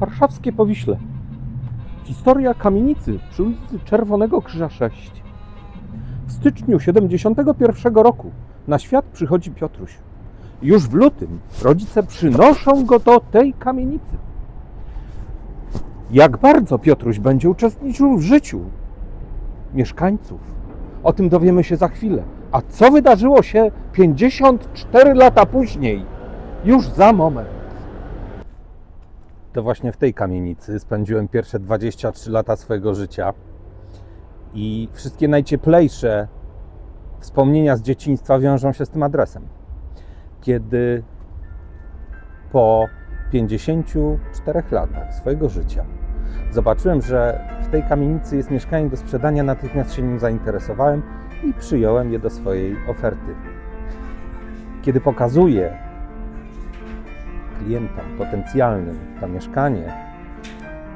Warszawskie Powiśle. Historia kamienicy przy ulicy Czerwonego Krzyża 6. W styczniu 71 roku na świat przychodzi Piotruś. Już w lutym rodzice przynoszą go do tej kamienicy. Jak bardzo Piotruś będzie uczestniczył w życiu mieszkańców, o tym dowiemy się za chwilę. A co wydarzyło się 54 lata później? Już za moment. To właśnie w tej kamienicy spędziłem pierwsze 23 lata swojego życia. I wszystkie najcieplejsze wspomnienia z dzieciństwa wiążą się z tym adresem. Kiedy po 54 latach swojego życia zobaczyłem, że w tej kamienicy jest mieszkanie do sprzedania, natychmiast się nim zainteresowałem i przyjąłem je do swojej oferty. Kiedy pokazuję klientom potencjalnym to mieszkanie,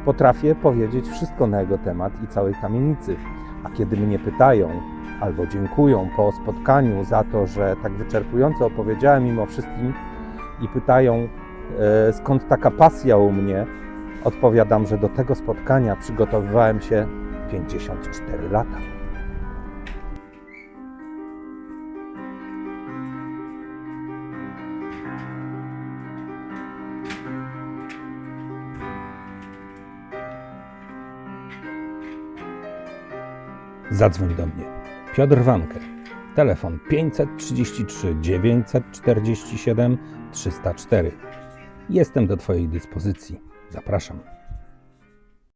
potrafię powiedzieć wszystko na jego temat i całej kamienicy. A kiedy mnie pytają albo dziękują po spotkaniu za to, że tak wyczerpująco opowiedziałem im o wszystkim i pytają, e, skąd taka pasja u mnie, odpowiadam, że do tego spotkania przygotowywałem się 54 lata. Zadzwoń do mnie. Piotr Wankę. Telefon 533 947 304. Jestem do Twojej dyspozycji. Zapraszam.